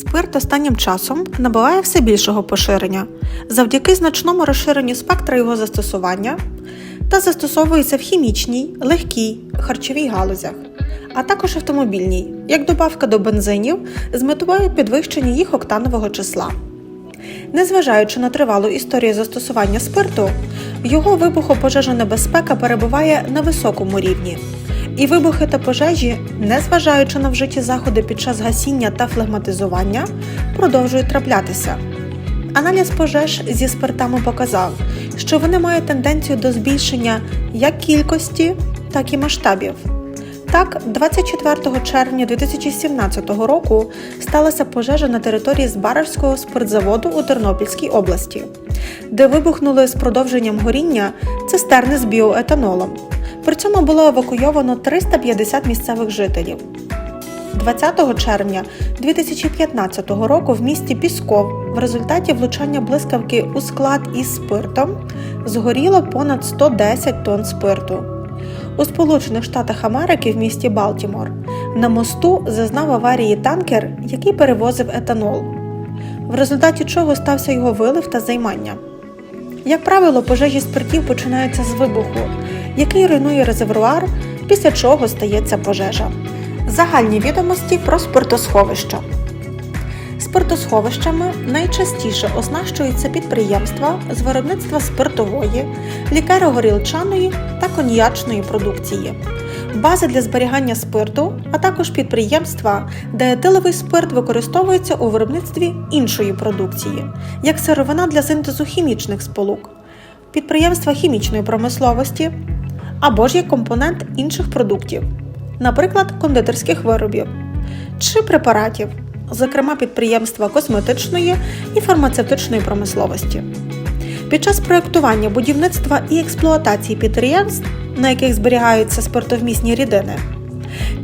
Спирт останнім часом набуває все більшого поширення завдяки значному розширенню спектра його застосування та застосовується в хімічній, легкій, харчовій галузях, а також автомобільній, як добавка до бензинів з метою підвищення їх октанового числа. Незважаючи на тривалу історію застосування спирту, його вибухопожежонебезпека перебуває на високому рівні. І вибухи та пожежі, незважаючи на вжиті заходи під час гасіння та флегматизування, продовжують траплятися. Аналіз пожеж зі спиртами показав, що вони мають тенденцію до збільшення як кількості, так і масштабів. Так, 24 червня 2017 року сталася пожежа на території Збаражського спиртзаводу у Тернопільській області, де вибухнули з продовженням горіння цистерни з біоетанолом. При цьому було евакуйовано 350 місцевих жителів. 20 червня 2015 року в місті Пісков в результаті влучання блискавки у склад із спиртом згоріло понад 110 тонн спирту. У Сполучених Штатах Америки в місті Балтімор на мосту зазнав аварії танкер, який перевозив етанол, в результаті чого стався його вилив та займання. Як правило, пожежі спиртів починаються з вибуху, який руйнує резервуар, після чого стається пожежа. Загальні відомості про спиртосховища. Спиртосховищами найчастіше оснащуються підприємства з виробництва спиртової, лікеро-горілчаної та коньячної продукції, бази для зберігання спирту, а також підприємства, де етиловий спирт використовується у виробництві іншої продукції, як сировина для синтезу хімічних сполук, підприємства хімічної промисловості або ж як компонент інших продуктів, наприклад, кондитерських виробів чи препаратів зокрема підприємства косметичної і фармацевтичної промисловості. Під час проєктування будівництва і експлуатації підприємств, на яких зберігаються спиртовмісні рідини,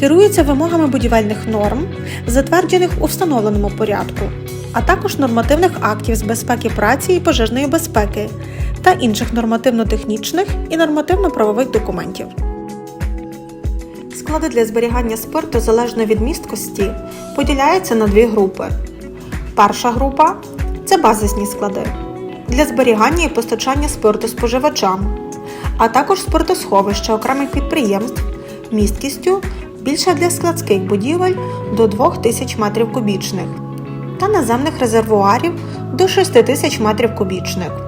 керуються вимогами будівельних норм, затверджених у встановленому порядку, а також нормативних актів з безпеки праці і пожежної безпеки та інших нормативно-технічних і нормативно-правових документів. Склади для зберігання спирту залежно від місткості поділяються на дві групи. Перша група це базисні склади для зберігання і постачання спирту споживачам, а також спиртосховища окремих підприємств місткістю більше для складських будівель до 2000 м кубічних та наземних резервуарів до 6000 м кубічних.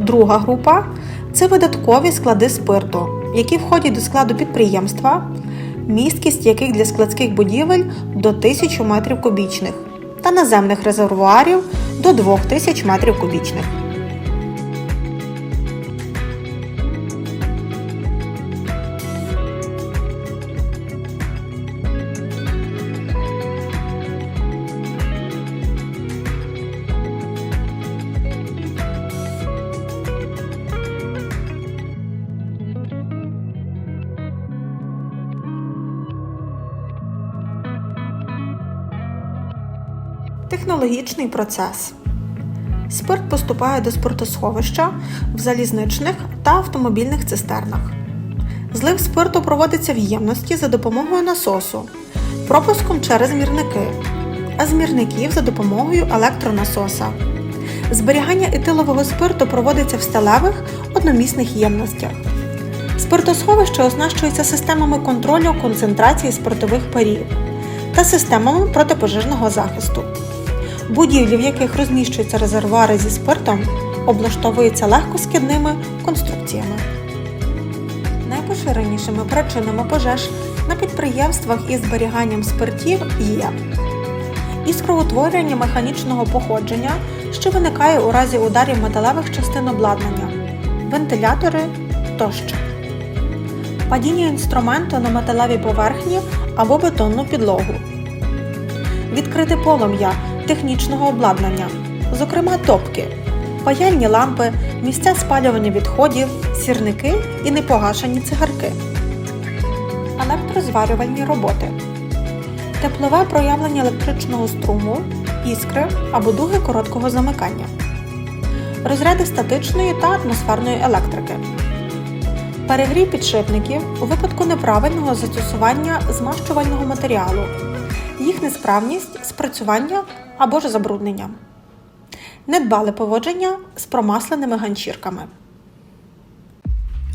Друга група це видаткові склади спирту, які входять до складу підприємства місткість яких для складських будівель до 1000 метрів кубічних та наземних резервуарів до 2000 метрів кубічних. Технологічний процес. Спирт поступає до спиртосховища в залізничних та автомобільних цистернах. Злив спирту проводиться в ємності за допомогою насосу, пропуском через змірники, а змірників за допомогою електронасоса. Зберігання етилового спирту проводиться в сталевих одномісних ємностях. Спиртосховище оснащується системами контролю концентрації спиртових парів та системами протипожежного захисту. Будівлі, в яких розміщуються резервуари зі спиртом, облаштовуються легкоскидними конструкціями. Найпоширенішими причинами пожеж на підприємствах із зберіганням спиртів є іскроутворення механічного походження, що виникає у разі ударів металевих частин обладнання, вентилятори тощо, падіння інструменту на металевій поверхні або бетонну підлогу, відкрите полум'я технічного обладнання, зокрема топки, паяльні лампи, місця спалювання відходів, сірники і непогашені цигарки, електрозварювальні роботи, теплове проявлення електричного струму, іскри або дуги короткого замикання, розряди статичної та атмосферної електрики. Перегрів підшипників у випадку неправильного застосування змащувального матеріалу, їх несправність, спрацювання або ж забруднення, недбале поводження з промасленими ганчірками.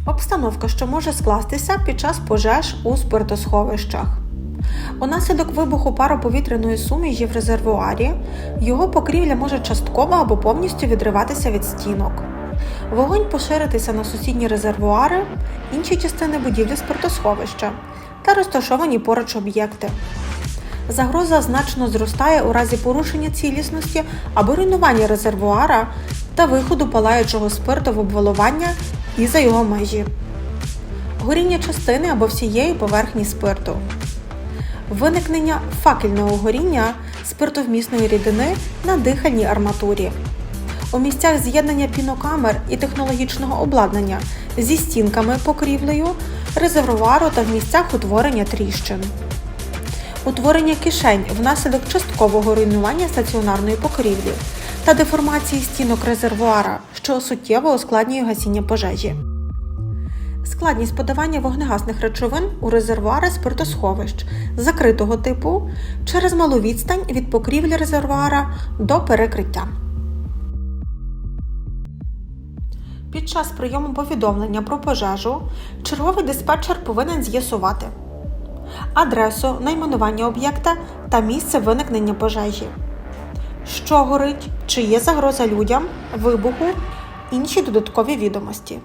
Обстановка, що може скластися під час пожеж у спиртосховищах. Унаслідок вибуху пароповітряної суміші в резервуарі його покрівля може частково або повністю відриватися від стінок. Вогонь поширитися на сусідні резервуари, інші частини будівлі спиртосховища та розташовані поруч об'єкти. Загроза значно зростає у разі порушення цілісності або руйнування резервуара та виходу палаючого спирту в обвалування і за його межі, горіння частини або всієї поверхні спирту, виникнення факельного горіння спиртовмісної рідини на дихальній арматурі. У місцях з'єднання пінокамер і технологічного обладнання зі стінками покрівлею, резервуару та в місцях утворення тріщин. Утворення кишень внаслідок часткового руйнування стаціонарної покрівлі та деформації стінок резервуара, що суттєво ускладнює гасіння пожежі. Складність подавання вогнегасних речовин у резервуари спиртосховищ закритого типу через малу відстань від покрівлі резервуара до перекриття. Під час прийому повідомлення про пожежу черговий диспетчер повинен з'ясувати адресу, найменування об'єкта та місце виникнення пожежі, що горить, чи є загроза людям, вибуху, інші додаткові відомості.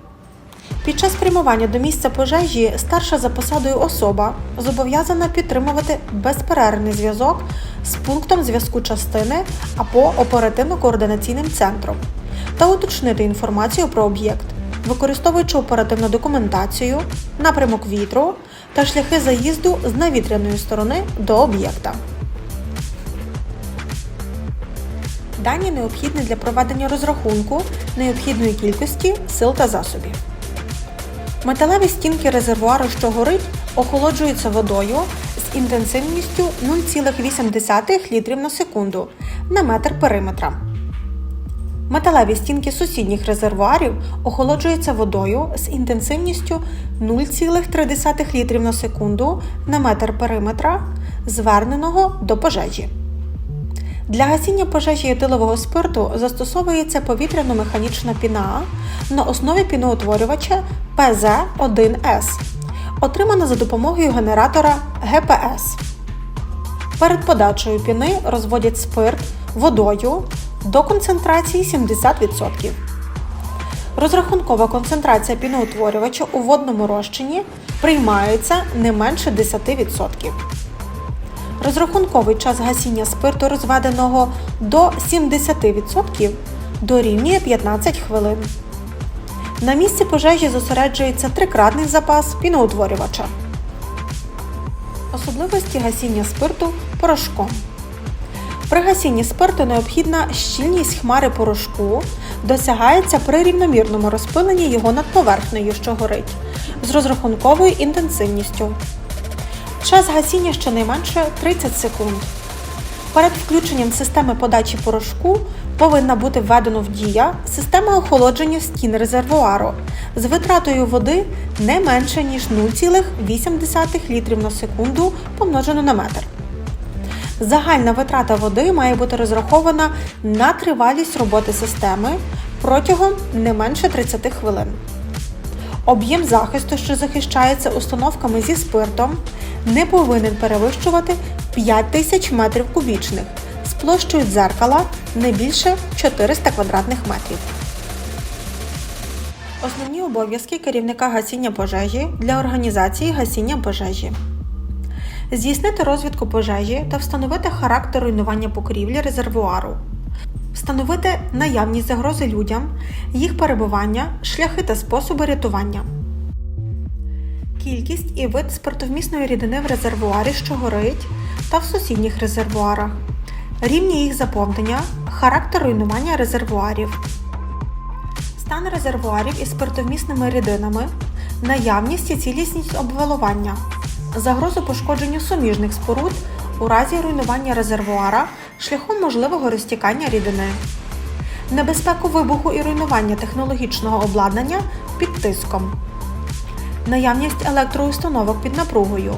Під час прямування до місця пожежі старша за посадою особа зобов'язана підтримувати безперервний зв'язок з пунктом зв'язку частини або оперативно-координаційним центром та уточнити інформацію про об'єкт, використовуючи оперативну документацію, напрямок вітру та шляхи заїзду з навітряної сторони до об'єкта. Дані необхідні для проведення розрахунку необхідної кількості сил та засобів. Металеві стінки резервуару, що горить, охолоджуються водою з інтенсивністю 0,8 літрів на секунду на метр периметра. Металеві стінки сусідніх резервуарів охолоджуються водою з інтенсивністю 0,3 літрів на секунду на метр периметра, зверненого до пожежі. Для гасіння пожежі етилового спирту застосовується повітряно-механічна піна на основі піноутворювача ПЗ-1С, отримана за допомогою генератора ГПС. Перед подачею піни розводять спирт водою до концентрації 70%. Розрахункова концентрація піноутворювача у водному розчині приймається не менше 10%. Розрахунковий час гасіння спирту розведеного до 70% дорівнює 15 хвилин. На місці пожежі зосереджується трикратний запас піноутворювача. Особливості гасіння спирту порошком. При гасінні спирту необхідна щільність хмари порошку досягається при рівномірному розпиленні його над поверхнею, що горить, з розрахунковою інтенсивністю. Час гасіння щонайменше 30 секунд. Перед включенням системи подачі порошку повинна бути введена в дія система охолодження стін резервуару з витратою води не менше ніж 0,8 літрів на секунду помножено на метр. Загальна витрата води має бути розрахована на тривалість роботи системи протягом не менше 30 хвилин. Об'єм захисту, що захищається установками зі спиртом, не повинен перевищувати 5000 метрів кубічних з площею дзеркала не більше 400 квадратних метрів. Основні обов'язки керівника гасіння пожежі для організації гасіння пожежі. Здійснити розвідку пожежі та встановити характер руйнування покрівлі резервуару. Встановити наявність загрози людям, їх перебування, шляхи та способи рятування. Кількість і вид спиртовмісної рідини в резервуарі, що горить, та в сусідніх резервуарах, рівні їх заповнення, характер руйнування резервуарів, стан резервуарів із спиртовмісними рідинами, наявність і цілісність обвалування, загрозу пошкодженню суміжних споруд у разі руйнування резервуара шляхом можливого розтікання рідини, небезпеку вибуху і руйнування технологічного обладнання під тиском, наявність електроустановок під напругою,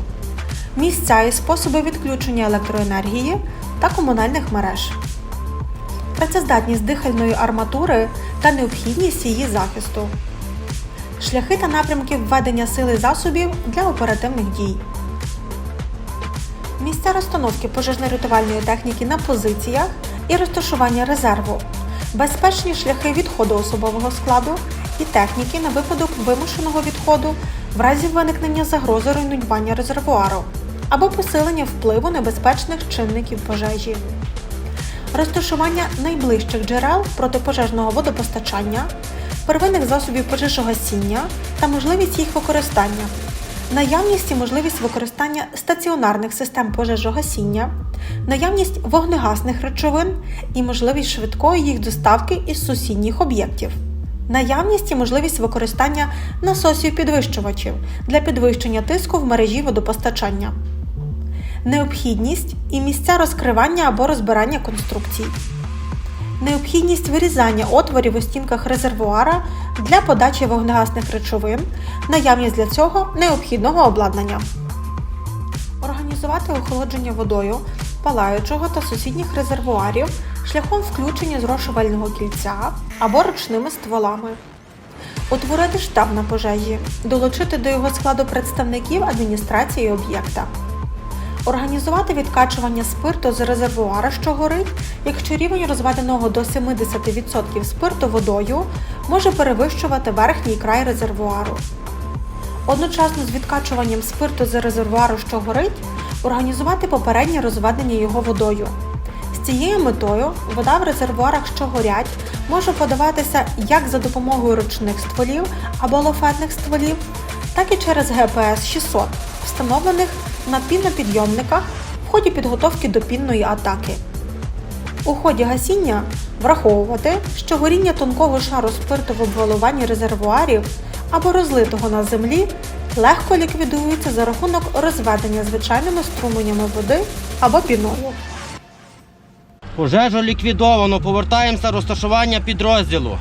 місця і способи відключення електроенергії та комунальних мереж, працездатність дихальної арматури та необхідність її захисту, шляхи та напрямки введення сили засобів для оперативних дій. Місця розстановки пожежно-рятувальної техніки на позиціях і розташування резерву, безпечні шляхи відходу особового складу і техніки на випадок вимушеного відходу в разі виникнення загрози руйнування резервуару або посилення впливу небезпечних чинників пожежі, розташування найближчих джерел протипожежного водопостачання, первинних засобів пожежогасіння та можливість їх використання, наявність і можливість використання стаціонарних систем пожежогасіння, наявність вогнегасних речовин і можливість швидкої їх доставки із сусідніх об'єктів. Наявність і можливість використання насосів підвищувачів для підвищення тиску в мережі водопостачання, необхідність і місця розкривання або розбирання конструкцій, необхідність вирізання отворів у стінках резервуара для подачі вогнегасних речовин, наявність для цього необхідного обладнання, організувати охолодження водою палаючого та сусідніх резервуарів шляхом включення зрошувального кільця або ручними стволами. Утворити штаб на пожежі, долучити до його складу представників адміністрації об'єкта. Організувати відкачування спирту з резервуара, що горить, якщо рівень розведеного до 70% спирту водою може перевищувати верхній край резервуару. Одночасно з відкачуванням спирту з резервуару, що горить, організувати попереднє розведення його водою. З цією метою вода в резервуарах, що горять, може подаватися як за допомогою ручних стволів або лофетних стволів, так і через ГПС 600, встановлених на пінопідйомниках в ході підготовки до пінної атаки. У ході гасіння враховувати, що горіння тонкого шару спирту в обвалуванні резервуарів або розлитого на землі легко ліквідується за рахунок розведення звичайними струменями води або піною. Пожежу ліквідовано. Повертаємося розташування підрозділу.